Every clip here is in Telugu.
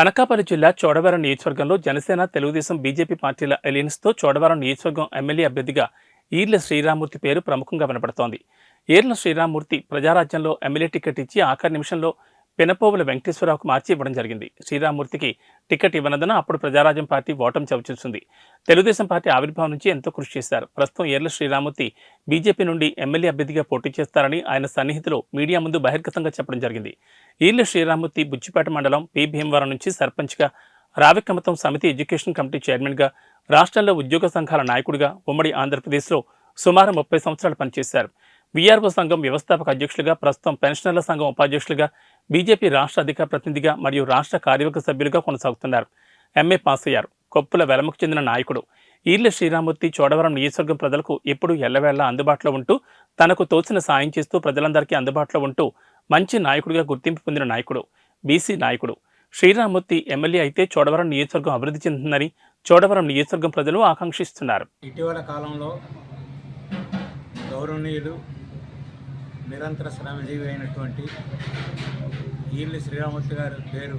అనకాపల్లి జిల్లా చోడవరం నియోజకవర్గంలో జనసేన తెలుగుదేశం బీజేపీ పార్టీల అలయన్స్తో చోడవరం నియోజకవర్గం ఎమ్మెల్యే అభ్యర్థిగా ఈర్ల శ్రీరామూర్తి పేరు ప్రముఖంగా వినపడుతోంది. ఈర్ల శ్రీరామూర్తి ప్రజారాజ్యంలో ఎమ్మెల్యే టికెట్ ఇచ్చి ఆఖరి నిమిషంలో పెనపోవుల వెంకటేశ్వరరావుకు మార్చి ఇవ్వడం జరిగింది. శ్రీరామూర్తికి టికెట్ ఇవ్వనందున అప్పుడు ప్రజారాజ్యం పార్టీ ఓటం చవిచూసింది తెలుగుదేశం పార్టీ ఆవిర్భావం నుంచి ఎంతో కృషి చేశారు. ప్రస్తుతం ఏర్ల శ్రీరామూర్తి బీజేపీ నుండి ఎమ్మెల్యే అభ్యర్థిగా పోటీ చేస్తారని ఆయన సన్నిహితులు మీడియా ముందు బహిర్గతంగా చెప్పడం జరిగింది. ఈర్ల శ్రీరామూర్తి బుచ్చిపేట మండలం పి. భీమవరం నుంచి సర్పంచ్గా రావికమతం సమితి ఎడ్యుకేషన్ కమిటీ చైర్మన్గా రాష్ట్రంలో ఉద్యోగ సంఘాల నాయకుడిగా ఉమ్మడి ఆంధ్రప్రదేశ్లో సుమారు ముప్పై సంవత్సరాలు పనిచేశారు. వీఆర్ఓ సంఘం వ్యవస్థాపక అధ్యక్షులుగా ప్రస్తుతం పెన్షనర్ల సంఘం ఉపాధ్యక్షులుగా బీజేపీ రాష్ట్ర అధికార ప్రతినిధిగా మరియు రాష్ట్ర కార్యవర్గ సభ్యులుగా కొనసాగుతున్నారు. ఎంఏ పాస్ అయ్యారు. కొప్పుల వెలమకు చెందిన నాయకుడు. ఈర్ల శ్రీరామూర్తి చోడవరం నియోజకవర్గం ప్రజలకు ఎప్పుడూ ఎల్లవేళలా అందుబాటులో ఉంటూ తనకు తోచిన సాయం చేస్తూ ప్రజలందరికీ అందుబాటులో ఉంటూ మంచి నాయకుడిగా గుర్తింపు పొందిన నాయకుడు బీసీ నాయకుడు. శ్రీరామూర్తి ఎమ్మెల్యే అయితే చోడవరం నియోజకవర్గం అభివృద్ధి చెందుతుందని చోడవరం నియోజకవర్గం ప్రజలు ఆకాంక్షిస్తున్నారు. ఇటీవల కాలంలో గౌరవనీయులు నిరంతర శ్రమజీవి అయినటువంటి ఈర్లి శ్రీరామూర్తి గారి పేరు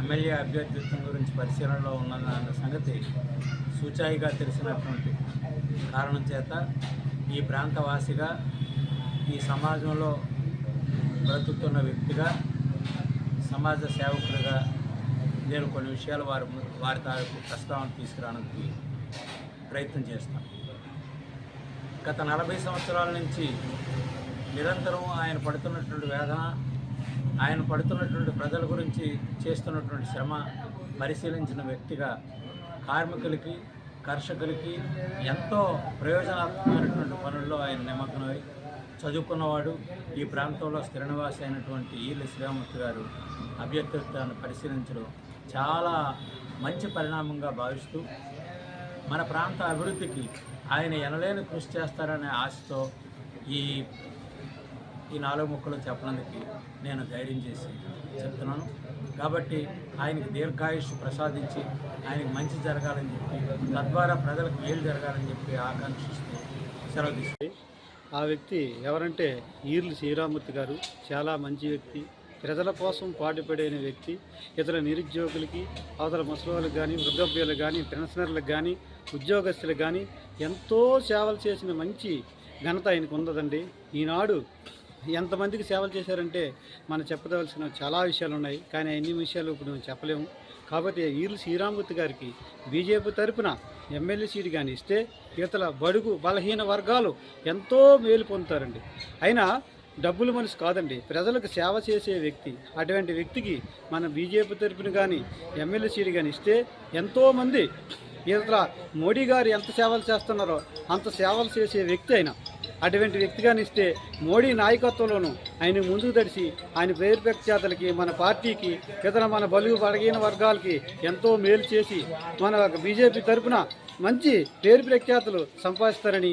ఎమ్మెల్యే అభ్యర్థిత్వం గురించి పరిశీలనలో ఉన్నదన్న సంగతి సూచాయిగా తెలిసినటువంటి కారణం చేత ఈ ప్రాంతవాసిగా ఈ సమాజంలో బ్రతుకుతున్న వ్యక్తిగా సమాజ సేవకుడిగా నేను కొన్ని విషయాలు వారి వారి తాలూకు ప్రస్తావన తీసుకురావడానికి ప్రయత్నం చేస్తాను. గత నలభై సంవత్సరాల నుంచి నిరంతరం ఆయన పడుతున్నటువంటి వేదన ఆయన పడుతున్నటువంటి ప్రజల గురించి చేస్తున్నటువంటి శ్రమ పరిశీలించిన వ్యక్తిగా కార్మికులకి కర్షకులకి ఎంతో ప్రయోజనాత్మకమైనటువంటి పనుల్లో ఆయన నిమగ్నమై చదువుకున్నవాడు ఈ ప్రాంతంలో స్థిర నివాసి అయినటువంటి ఈళ్ళ శ్రీరామూర్తి గారు అభ్యర్థిత్వాన్ని పరిశీలించడం చాలా మంచి పరిణామంగా భావిస్తూ మన ప్రాంత అభివృద్ధికి ఆయన ఎనలేని కృషి చేస్తారనే ఆశతో ఈ ఈ నాలుగు ముక్కలు చెప్పడానికి నేను ధైర్యం చేసి చెప్తున్నాను. కాబట్టి ఆయనకి దీర్ఘాయుష్ ప్రసాదించి ఆయనకి మంచి జరగాలని చెప్పి తద్వారా ప్రజలకు మేలు జరగాలని చెప్పి ఆకాంక్షిస్తూ సెలవు తీసుకుంటాను ఆ వ్యక్తి ఎవరంటే ఈర్లు శ్రీరామూర్తి గారు. చాలా మంచి వ్యక్తి. ప్రజల కోసం పాటుపడిన వ్యక్తి. ఇతర నిరుద్యోగులకి అవతల ముసలివాళ్ళకి కానీ వృద్ధాప్యులకు కానీ పెన్షనర్లకు కానీ ఉద్యోగస్తులకు కానీ ఎంతో సేవలు చేసిన మంచి ఘనత ఆయనకు ఉన్నదండి. ఈనాడు ఎంతమందికి సేవలు చేశారంటే మనం చెప్పదవలసిన చాలా విషయాలు ఉన్నాయి కానీ అన్ని విషయాలు ఇప్పుడు మేము చెప్పలేము. కాబట్టి ఈర్లు శ్రీరామూర్తి గారికి బీజేపీ తరపున ఎమ్మెల్యే సీటు కానీ ఇస్తే ఇతర బడుగు బలహీన వర్గాలు ఎంతో మేలు పొందుతారండి. అయినా డబ్బులు మనిషి కాదండి. ప్రజలకు సేవ చేసే వ్యక్తి అటువంటి వ్యక్తికి మన బీజేపీ తరపున కానీ ఎమ్మెల్యే సీటు కానీ ఇస్తే ఎంతోమంది ఇతర మోడీ గారు ఎంత సేవలు చేస్తున్నారో అంత సేవలు చేసే వ్యక్తి అయినా అటువంటి వ్యక్తిగా నిస్తే మోడీ నాయకత్వంలోనూ ఆయన ముందుకు తడిచి ఆయన పేరు ప్రఖ్యాతలకి మన పార్టీకి ఇతర మన బలుగు పడగిన వర్గాలకి ఎంతో మేలు చేసి మన బీజేపీ తరఫున మంచి పేరు ప్రఖ్యాతులు సంపాదిస్తారని